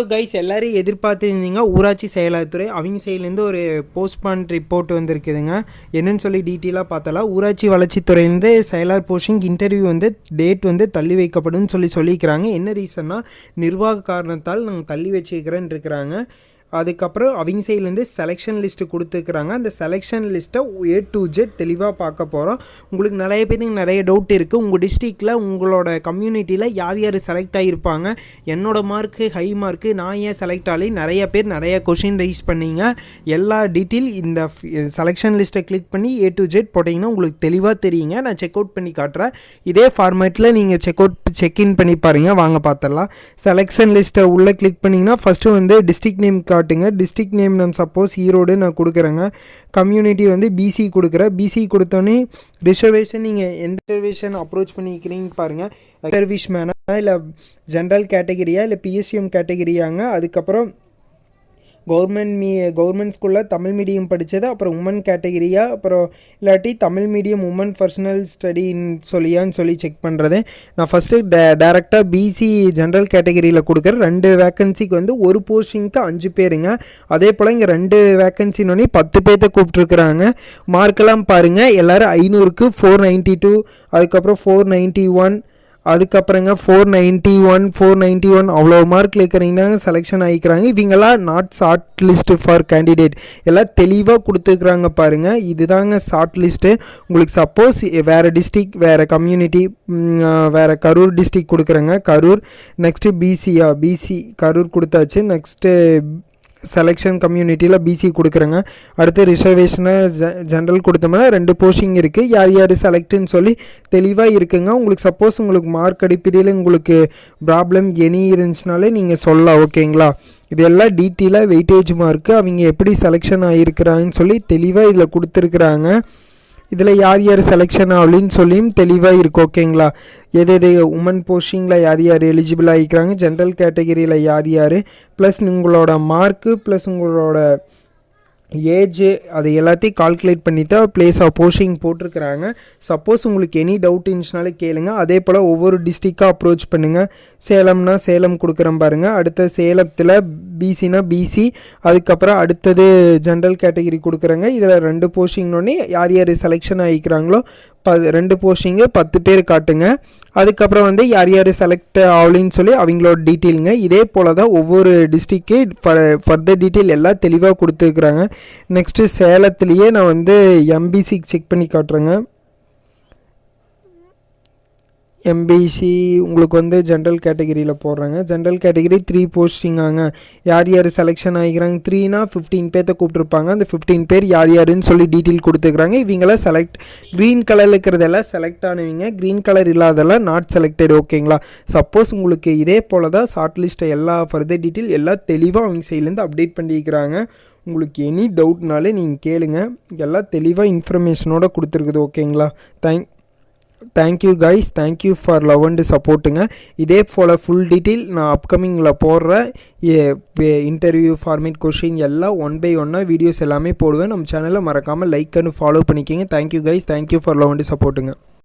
Guys எல்லாரும் எதிர்பார்த்துருந்தீங்க. ஊராட்சி செயலாளத்துறை அவங்க சைட்லேருந்து ஒரு போஸ்ட்மான் ரிப்போர்ட் வந்திருக்குதுங்க. என்னன்னு சொல்லி டீட்டெயிலாக பார்த்தலாம். ஊராட்சி வளர்ச்சித்துறையிலேருந்து செயலாளர் போஸ்டிங் இன்டர்வியூ வந்து டேட் வந்து தள்ளி வைக்கப்படும் சொல்லி சொல்லியிருக்கிறாங்க. என்ன ரீசன்னா நிர்வாக காரணத்தால் நாங்கள் தள்ளி வச்சுக்கிறேன்னு இருக்கிறாங்க அதுக்கப்புறம் அவங்க சைட்லேருந்து செலெக்ஷன் லிஸ்ட்டு கொடுத்துருக்குறாங்க. அந்த செலெக்ஷன் லிஸ்ட்டை ஏ டு ஜெட் தெளிவாக பார்க்க போகிறோம் உங்களுக்கு நிறைய பேருக்கு நிறைய டவுட் இருக்குது உங்கள் டிஸ்ட்ரிக்டில் உங்களோட கம்யூனிட்டியில் யார் யார் செலக்ட் ஆகியிருப்பாங்க? என்னோட மார்க்கு ஹை மார்க்கு நான் ஏன் செலக்ட் ஆகி நிறைய பேர் நிறைய கொஷின் ரைஸ் பண்ணீங்க. எல்லா டீட்டெயில் இந்த செலெக்ஷன் லிஸ்ட்டை கிளிக் பண்ணி ஏ டு ஜெட் போட்டிங்கன்னா உங்களுக்கு தெளிவாக தெரியுங்க. நான் செக் அவுட் பண்ணி காட்டுறேன். இதே ஃபார்மேட்டில் நீங்கள் செக் அவுட் செக்இன் பண்ணி பாருங்கள் வாங்க பார்த்துடலாம் செலெக்ஷன் லிஸ்ட்டை உள்ளே கிளிக் பண்ணிங்கன்னா ஃபஸ்ட்டு வந்து டிஸ்ட்ரிக் நேம் காட்டுங்க. டிஸ்ட்ரிக் நேம் நான் சப்போஸ் ஈரோடு நான் கொடுக்குறேங்க. கம்யூனிட்டி வந்து பிசி கொடுக்குறேன் பிசி கொடுத்தோன்னே ரிசர்வேஷன் நீங்கள் எந்த ரிசர்வேஷன் அப்ரோச் பண்ணிக்கிறீங்க பாருங்கள் சர்வீஸ் மேனா இல்லை ஜென்ரல் கேட்டகிரியா இல்லை பிஎஸ்சிஎம் கேட்டகிரியாங்க அதுக்கப்புறம் கவர்மெண்ட் மீ கவர்மெண்ட் ஸ்கூலில் தமிழ் மீடியம் படித்தது அப்புறம் உமன் கேட்டகிரியாக அப்புறம் இல்லாட்டி தமிழ் மீடியம் உமன் பர்சனல் ஸ்டடின்னு சொல்லியான்னு சொல்லி செக் பண்ணுறது நான் ஃபஸ்ட்டு டே டேரெக்டாக பிசி ஜென்ரல் கேட்டகிரியில் கொடுக்குற ரெண்டு வேக்கன்சிக்கு வந்து ஒரு போஸ்டிங்க்கு அஞ்சு பேருங்க. அதே போல் இங்கே ரெண்டு வேக்கன்சினோடனே பத்து பேர்த்த கூப்பிட்ருக்குறாங்க மார்க்கெல்லாம் பாருங்கள் எல்லோரும் ஐநூறுக்கு ஃபோர் நைன்ட்டி டூ அதுக்கப்புறம் four ninety one அதுக்கப்புறங்க four ninety one four ninety one அவ்வளோ மார்க் இருக்கிறீங்க செலெக்ஷன் ஆகிக்கிறாங்க. இவங்கெல்லாம் not short list for candidate எல்லாம் தெளிவாக கொடுத்துருக்குறாங்க பாருங்கள் இதுதாங்க ஷார்ட் லிஸ்ட்டு உங்களுக்கு சப்போஸ் வேறு டிஸ்ட்ரிக் வேறு கம்யூனிட்டி வேறு கரூர் டிஸ்ட்ரிக் கொடுக்குறேங்க. கரூர் நெக்ஸ்ட்டு பிசியா பிசி கரூர் கொடுத்தாச்சு. நெக்ஸ்ட்டு செலெக்ஷன் கம்யூனிட்டியில் பிசி கொடுக்குறேங்க. அடுத்து ரிசர்வேஷனை ஜென்ரல் கொடுத்தோம்னா ரெண்டு போஸ்டிங் இருக்குது யார் யார் செலக்ட்டுன்னு சொல்லி தெளிவாக இருக்குங்க. உங்களுக்கு சப்போஸ் உங்களுக்கு மார்க் அடிப்படையில் உங்களுக்கு ப்ராப்ளம் எனி இருந்துச்சுனாலே நீங்கள் சொல்லலாம் ஓகேங்களா இதெல்லாம் டீட்டெயிலாக வெயிட்டேஜ் மார்க்கு அவங்க எப்படி செலெக்ஷன் ஆகிருக்கிறாங்கன்னு சொல்லி தெளிவாக இதில் கொடுத்துருக்குறாங்க. இதில் யார் யார் செலெக்ஷன் ஆகலின்னு சொல்லியும் தெளிவாக இருக்கும் ஓகேங்களா எது எது உமன் போஸ்டிங்கில் யார் யார் எலிஜிபிள் ஆகிக்கிறாங்க ஜென்ரல் கேட்டகரியில் யார் யார்? ப்ளஸ் உங்களோட மார்க்கு ப்ளஸ் உங்களோட ஏஜ் அதை எல்லாத்தையும் கால்குலேட் பண்ணி தான் பிளேஸ் ஆஃப் போஸ்டிங் போட்டிருக்கிறாங்க. சப்போஸ் உங்களுக்கு எனி டவுட் இருந்துச்சுனாலே கேளுங்க. அதே போல் ஒவ்வொரு டிஸ்ட்ரிக்டாக அப்ரோச் பண்ணுங்கள் சேலம்னா சேலம் கொடுக்குறேன் பாருங்கள் அடுத்த சேலத்தில் பிசினா பிசி அதுக்கப்புறம் அடுத்தது ஜென்ரல் கேட்டகிரி கொடுக்குறேங்க. இதில் ரெண்டு போஸ்டிங்னோடனே யார் யார் செலெக்ஷன் ஆகிக்கிறாங்களோ ப ரெண்டு போஸ்டிங்கு பத்து பேர் காட்டுங்க. அதுக்கப்புறம் வந்து யார் யார் செலக்ட் ஆகலின்னு சொல்லி அவங்களோட டீட்டெயிலுங்க இதே போல் தான் ஒவ்வொரு டிஸ்ட்ரிக்கு ஃபர்தர் டீட்டெயில் எல்லாம் தெளிவாக கொடுத்துருக்குறாங்க. நெக்ஸ்ட்டு சேலத்துலேயே நான் வந்து எம்பிசி செக் பண்ணி காட்டுறேங்க. எம்பிசி உங்களுக்கு வந்து ஜென்ரல் கேட்டகிரியில் போடுறாங்க. ஜென்ரல் கேட்டகிரி த்ரீ போஸ்டிங்காங்க யார் யார் செலெக்ஷன் ஆகிக்கிறாங்க? த்ரீனா ஃபிஃப்டீன் பேர்த்த கூப்பிட்ருப்பாங்க அந்த ஃபிஃப்டீன் பேர் யார் யாருன்னு சொல்லி டீட்டெயில் கொடுத்துக்கிறாங்க. இவங்களாம் செலக்ட் க்ரீன் கலரில் இருக்கிறதெல்லாம் செலக்ட் ஆனவங்க. க்ரீன் கலர் இல்லாதெல்லாம் நாட் செலக்டட் ஓகேங்களா சப்போஸ் உங்களுக்கு இதே போல் தான் ஷார்ட் லிஸ்ட்டை எல்லா ஃபர்தர் டீட்டெயில் எல்லாம் தெளிவாக அவங்க சைட்லேருந்து அப்டேட் பண்ணிக்கிறாங்க. உங்களுக்கு எனி டவுட்னாலே நீங்கள் கேளுங்கள் எல்லாம் தெளிவாக இன்ஃபர்மேஷனோட கொடுத்துருக்குது ஓகேங்களா thank thank you guys thank you for love and சப்போர்ட்டுங்க இதே போல் ஃபுல் டீட்டெயில் நான் அப்கமிங்கில் போடுற இன்டர்வியூ ஃபார்மேட் கொஷின் எல்லாம் ஒன் பை ஒன்னாக வீடியோஸ் எல்லாமே போடுவேன். நம்ம சேனலை மறக்காமல் லைக் அண்ட் ஃபாலோ பண்ணிக்கோங்க. Thank you guys thank you for love and சப்போர்ட்டுங்க